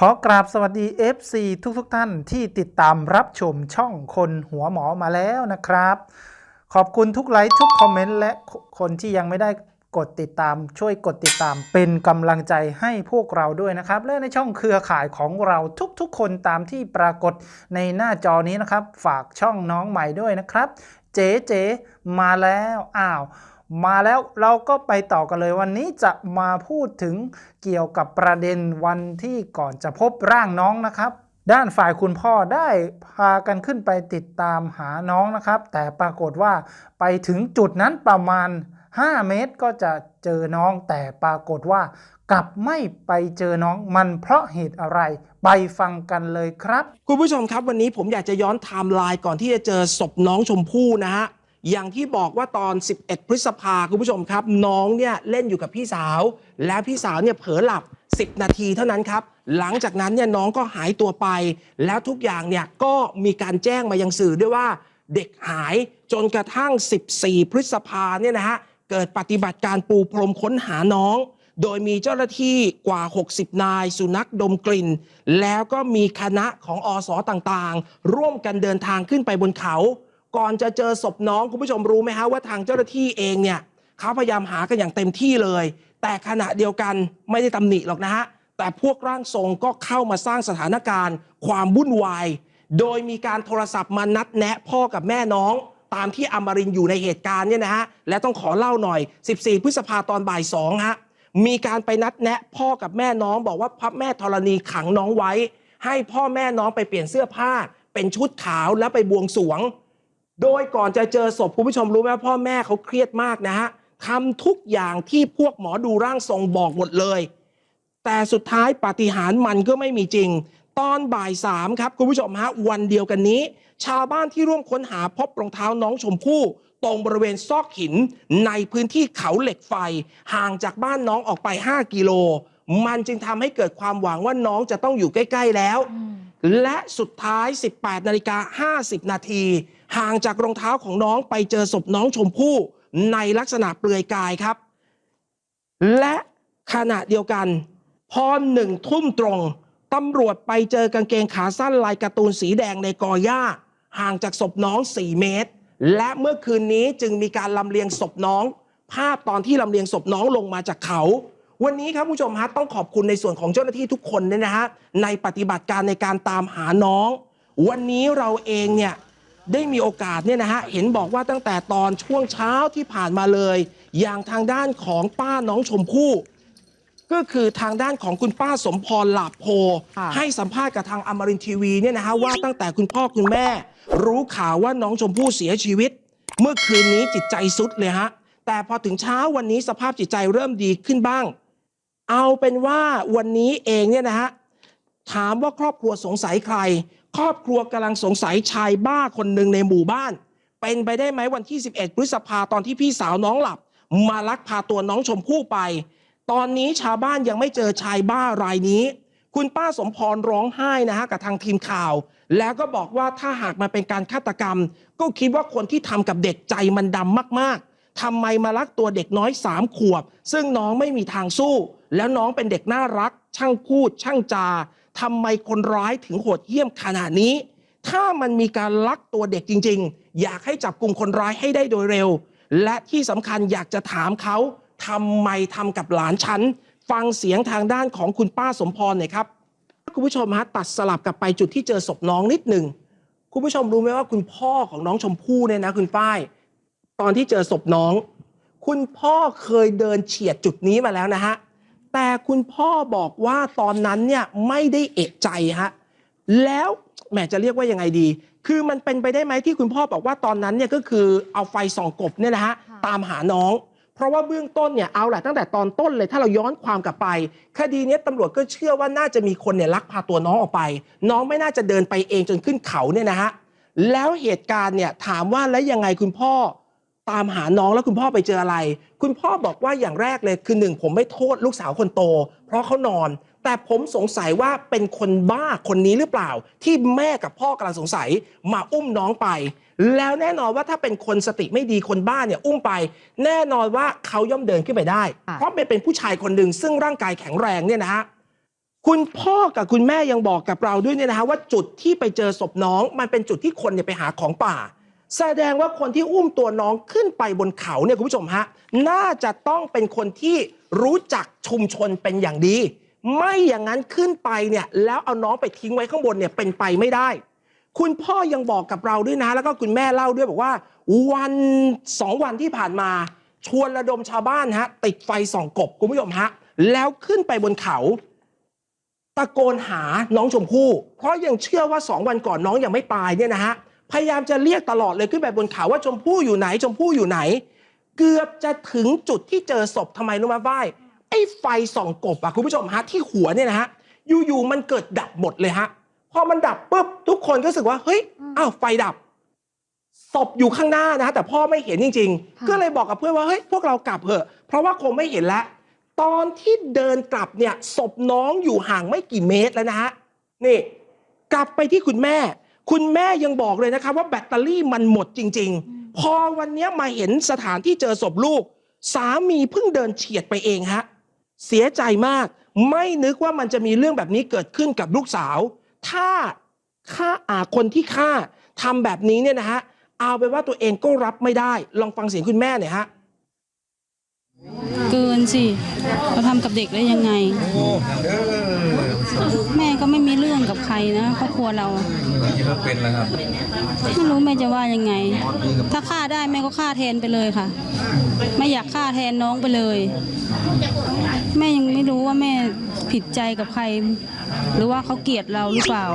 ขอกราบสวัสดี FC ทุกทุกๆท่านที่ติดตามรับชมช่องคนหัวหมอมาแล้วนะครับ ขอบคุณทุกไลค์ทุกคอมเมนต์และคนที่ยังไม่ได้กดติดตาม ช่วยกดติดตามเป็นกำลังใจให้พวกเราด้วยนะครับ และในช่องเครือข่ายของเราทุกๆ คนตามที่ปรากฏในหน้าจอนี้นะครับ ฝากช่องน้องใหม่ด้วยนะครับ เจ๊เจมาแล้วอ้าว มาแล้วเราก็ไปต่อกันเลยวันนี้จะมาพูดถึงเกี่ยวกับประเด็นวันที่ก่อนจะพบร่างน้องนะครับ ด้านฝ่ายคุณพ่อได้พากันขึ้นไปติดตามหาน้องนะครับ แต่ปรากฏว่าไปถึงจุดนั้นประมาณ 5 เมตรก็จะเจอน้อง แต่ปรากฏว่ากลับไม่ไปเจอน้องมันเพราะเหตุอะไร ไปฟังกันเลยครับ คุณผู้ชมครับวันนี้ผมอยากจะย้อนไทม์ไลน์ก่อนที่จะเจอศพน้องชมพู่นะฮะ อย่างที่บอกว่าตอน 11 พฤษภาคุณผู้ชมครับ น้องเนี่ยเล่นอยู่กับพี่สาว แล้วพี่สาวเนี่ยเผลอหลับ 10 นาทีเท่านั้นครับ หลังจากนั้นเนี่ยน้องก็หายตัวไป แล้วทุกอย่างเนี่ยก็มีการแจ้งมายังสื่อด้วยว่าเด็กหายจนกระทั่ง 14 พฤษภาเนี่ยนะฮะเกิดปฏิบัติการปูพรมค้นหาน้อง โดยมีเจ้าหน้าที่กว่า 60 นาย สุนัขดมกลิ่น แล้วก็มีคณะของอสต่างๆ ร่วมกันเดินทางขึ้นไปบนเขา ก่อนจะเจอศพน้องคุณผู้ชมรู้ไหมฮะว่าทางเจ้าหน้าที่เองเนี่ยเขาพยายามหากันอย่างเต็มที่เลย แต่ขณะเดียวกันไม่ได้ตำหนิหรอกนะฮะแต่พวกร่างทรงก็เข้ามาสร้างสถานการณ์ ความวุ่นวาย โดยมีการโทรศัพท์มานัดแนะพ่อกับแม่น้อง ตามที่อมรินอยู่ในเหตุการณ์เนี่ยนะฮะและต้องขอเล่าหน่อย 14 พฤษภาตอนบ่ายสองฮะมีการไปนัดแนะพ่อกับแม่น้องบอกว่าพระแม่ธรณีขังน้องไว้ ให้พ่อแม่น้องไปเปลี่ยนเสื้อผ้า เป็นชุดขาวแล้วไปบวงสรวง โดยก่อนจะเจอศพคุณผู้ชมรู้ไหมว่าพ่อแม่เขาเครียดมากนะฮะทำทุกอย่างที่พวกหมอดูร่างทรงบอกหมดเลย แต่สุดท้ายปาฏิหาริย์มันก็ไม่มีจริง ตอนบ่ายสามครับคุณผู้ชมฮะวันเดียวกันนี้ ชาวบ้านที่ร่วมค้นหาพบรองเท้าน้องชมพู่ตรงบริเวณซอกหินในพื้นที่เขาเหล็กไฟ ห่างจากบ้านน้องออกไป 5 กิโล มันจึงทำให้เกิดความหวังว่าน้องจะต้องอยู่ใกล้ ๆ แล้ว และสุดท้าย 18นาฬิกา50 นาที ห่างจากรองเท้าของน้องไปเจอศพน้องชมพู่ในลักษณะเปลือยกายครับ และขณะเดียวกัน พอหนึ่งทุ่มตรงตำรวจไปเจอกางเกงขาสั้นลายการ์ตูนสีแดงในกอหญ้า ห่างจากศพน้อง 4 เมตร และเมื่อคืนนี้จึงมีการลำเลียงศพน้อง ภาพตอนที่ลำเลียงศพน้องลงมาจากเขา วันนี้ครับผู้ชมฮะต้องขอบคุณในส่วนของเจ้าหน้าที่ทุกคนเนี่ยนะฮะในปฏิบัติการในการตามหาน้อง วันนี้เราเองเนี่ย ได้มีโอกาสเนี่ยนะฮะเห็นบอกว่าตั้งแต่ตอนช่วงเช้าที่ผ่านมาเลย อย่างทางด้านของป้าน้องชมพู่ ก็คือทางด้านของคุณป้าสมพรหลาบโพ ค่ะ ให้สัมภาษณ์กับทางอมรินทร์ทีวีเนี่ยนะฮะว่าตั้งแต่คุณพ่อคุณแม่ รู้ข่าวว่าน้องชมพู่เสียชีวิต เมื่อคืนนี้จิตใจสุดเลยฮะแต่พอถึงเช้าวันนี้สภาพจิตใจเริ่มดีขึ้นบ้าง เอาเป็นว่าวันนี้เองเนี่ยนะฮะ ถามว่าครอบครัวสงสัยใคร ครอบครัวกำลังสงสัยชายบ้าคนหนึ่งในหมู่บ้าน เป็นไปได้ไหมวันที่ 11 พฤษภาตอนที่พี่สาวน้องหลับ มาลักพาตัวน้องชมพู่ไป ตอนนี้ชาวบ้านยังไม่เจอชายบ้ารายนี้ คุณป้าสมพรร้องไห้นะฮะกับทางทีมข่าว แล้วก็บอกว่าถ้าหากมันเป็นการฆาตกรรม ก็คิดว่าคนที่ทำกับเด็กใจมันดำมากๆทำไมมาลักตัวเด็กน้อยสามขวบ ซึ่งน้องไม่มีทางสู้ แล้วน้องเป็นเด็กน่ารัก ช่างพูด ช่างจา ทำไมคนร้ายถึงโหดเหี้ยมขนาดนี้ ถ้ามันมีการลักตัวเด็กจริง ๆ อยากให้จับกลุ่มคนร้ายให้ได้โดยเร็ว และที่สำคัญอยากจะถามเขาทำไมทำกับหลานฉัน ฟังเสียงทางด้านของคุณป้าสมพรหน่อยครับคุณผู้ชมฮะตัดสลับกลับไปจุดที่เจอศพน้องนิดหนึ่งคุณผู้ชมรู้ไหมว่าคุณพ่อของน้องชมพู่เนี่ยนะคุณฝ้าย ตอนที่เจอศพน้อง คุณพ่อเคยเดินเฉียดจุดนี้มาแล้วนะฮะ แต่คุณพ่อบอกว่าตอนนั้นเนี่ยไม่ได้เอะใจฮะแล้วแหมจะเรียกว่ายังไงดี คือมันเป็นไปได้ไหมที่คุณพ่อบอกว่าตอนนั้นเนี่ยก็คือเอาไฟส่องกบเนี่ยนะฮะค่ะตามหาน้อง เพราะว่าเบื้องต้นเนี่ยเอาแหละตั้งแต่ตอนต้นเลยถ้าเราย้อนความกลับไป คดีเนี้ยตำรวจก็เชื่อว่าน่าจะมีคนเนี่ยลักพาตัวน้องออกไป น้องไม่น่าจะเดินไปเองจนขึ้นเขาเนี่ยนะฮะแล้วเหตุการณ์เนี่ยถามว่าแล้วยังไงคุณพ่อ ตามหาน้องแล้วคุณพ่อไปเจออะไร คุณพ่อบอกว่าอย่างแรกเลยคือหนึ่งผมไม่โทษลูกสาวคนโต เพราะเขานอน แต่ผมสงสัยว่าเป็นคนบ้าคนนี้หรือเปล่า ที่แม่กับพ่อกำลังสงสัยมาอุ้มน้องไป แล้วแน่นอนว่าถ้าเป็นคนสติไม่ดีคนบ้าเนี่ยอุ้มไป แน่นอนว่าเขาย่อมเดินขึ้นไปได้ค่ะเพราะเป็นเป็นผู้ชายคนหนึ่งซึ่งร่างกายแข็งแรงเนี่ยนะฮะคุณพ่อกับคุณแม่ยังบอกกับเราด้วยเนี่ยนะฮะว่าจุดที่ไปเจอศพน้อง มันเป็นจุดที่คนเนี่ยไปหาของป่า แสดงว่าคนที่อุ้มตัวน้องขึ้นไปบนเขาเนี่ยคุณผู้ชมฮะ น่าจะต้องเป็นคนที่รู้จักชุมชนเป็นอย่างดี ไม่อย่างนั้นขึ้นไปเนี่ยแล้วเอาน้องไปทิ้งไว้ข้างบนเนี่ยเป็นไปไม่ได้ คุณพ่อยังบอกกับเราด้วยนะ แล้วก็คุณแม่เล่าด้วยบอกว่า วันสองวันที่ผ่านมา ชวนระดมชาวบ้านฮะ ติดไฟส่องกบคุณผู้ชมฮะ แล้วขึ้นไปบนเขา ตะโกนหาน้องชมพู่เพราะยังเชื่อว่าสองวันก่อนน้องยังไม่ตายเนี่ยนะฮะ พยายามจะเรียกตลอดเลยขึ้นไปบนเขาว่าชมพู่อยู่ไหน ชมพู่อยู่ไหน เกือบจะถึงจุดที่เจอศพทำไมรู้ไหมฝ้ายไอ้ไฟส่องกบอะคุณผู้ชมฮะที่หัวเนี่ยนะฮะอยู่ๆมันเกิดดับหมดเลยฮะพอมันดับปุ๊บทุกคนก็รู้สึกว่าเฮ้ยอ้าวไฟดับศพอยู่ข้างหน้านะแต่พ่อไม่เห็นจริงค่ะๆก็เลยบอกกับเพื่อนว่าเฮ้ยพวกเรากลับเถอะ เพราะว่าคงไม่เห็นแล้วตอนที่เดินกลับเนี่ยศพน้องอยู่ห่างไม่กี่เมตรแล้วนะฮะนี่ กลับไปที่คุณแม่ คุณแม่ยังบอกเลยนะครับว่าแบตเตอรี่มันหมดจริง ๆ พอวันเนี้ยมาเห็นสถานที่เจอศพลูก สามีเพิ่งเดินเฉียดไปเองฮะเสียใจมาก ไม่นึกว่ามันจะมีเรื่องแบบนี้เกิดขึ้นกับลูกสาว ถ้าฆ่าอาคนที่ฆ่าทำแบบนี้เนี่ยนะฮะเอาไปนว่าตัวเองก็รับไม่ได้ ลองฟังเสียงคุณแม่หน่อยฮะ เกินสิเราทำกับเด็กได้ยังไง แม่ก็ไม่มีเรื่องกับใครนะครอบครัวเราที่เขาเป็นแล้วครับไม่รู้แม่จะว่ายังไง ถ้าฆ่าได้แม่ก็ฆ่าแทนไปเลยค่ะ ไม่อยากฆ่าแทนน้องไปเลย แม่ยังไม่รู้ว่าแม่ผิดใจกับใคร หรือว่าเขาเกลียดเราหรือเปล่า